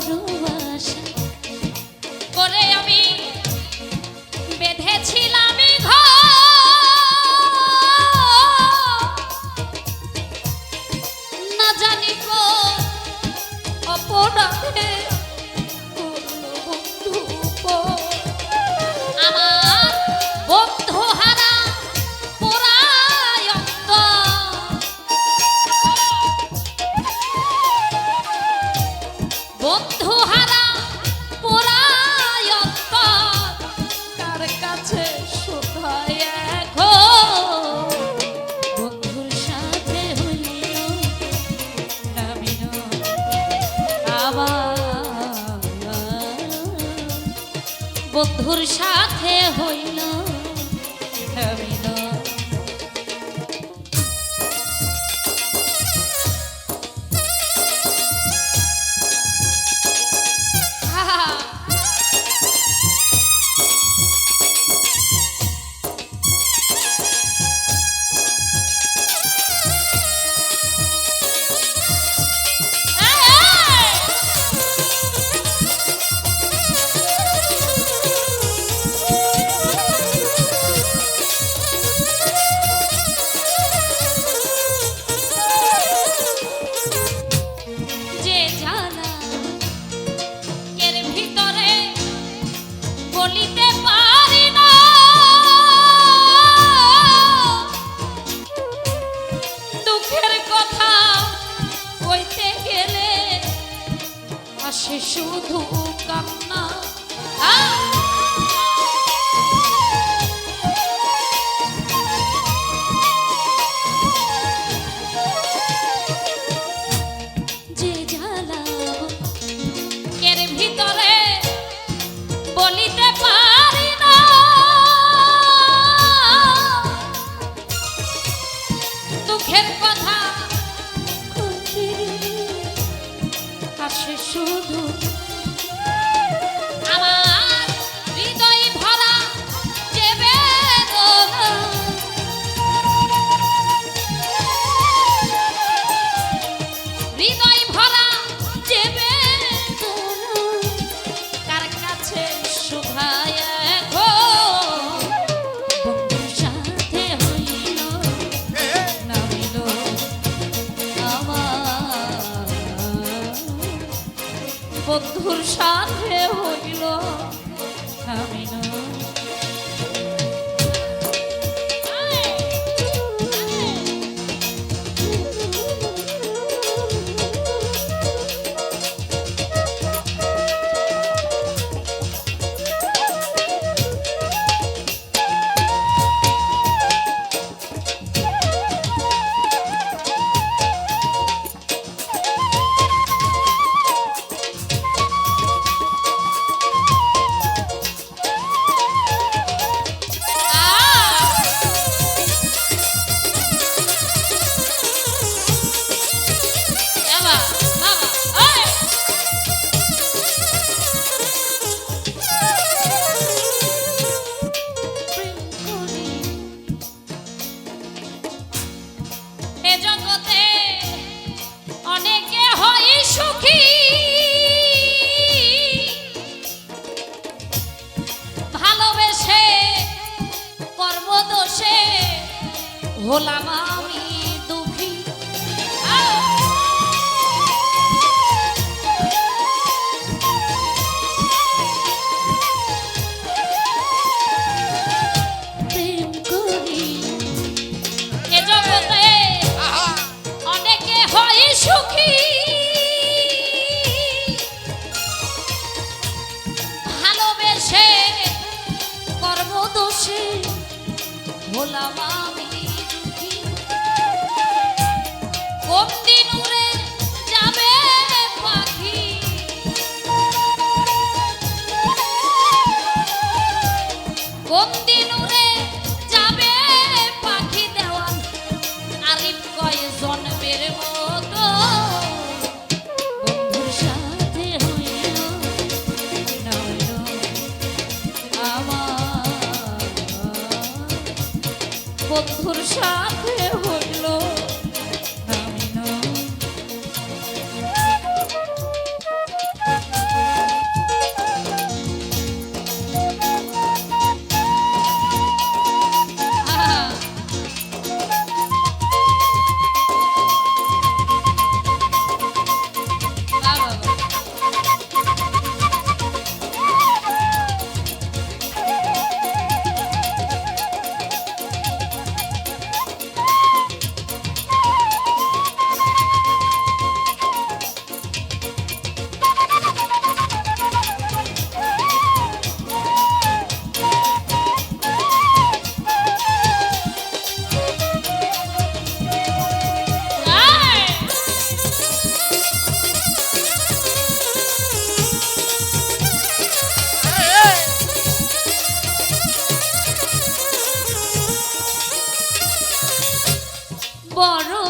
choro বন্ধুর সাথে হইল। আসে শুধু কান্না। সাথে হইল আমি না হলাম আমি বন্ধুর সাথে 不如。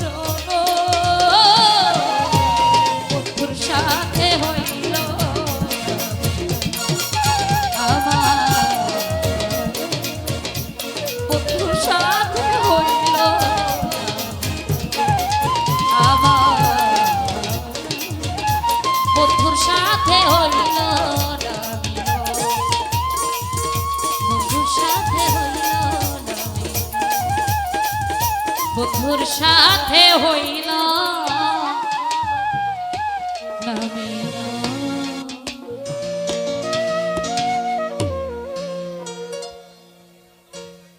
জয় সারা সাথে হইল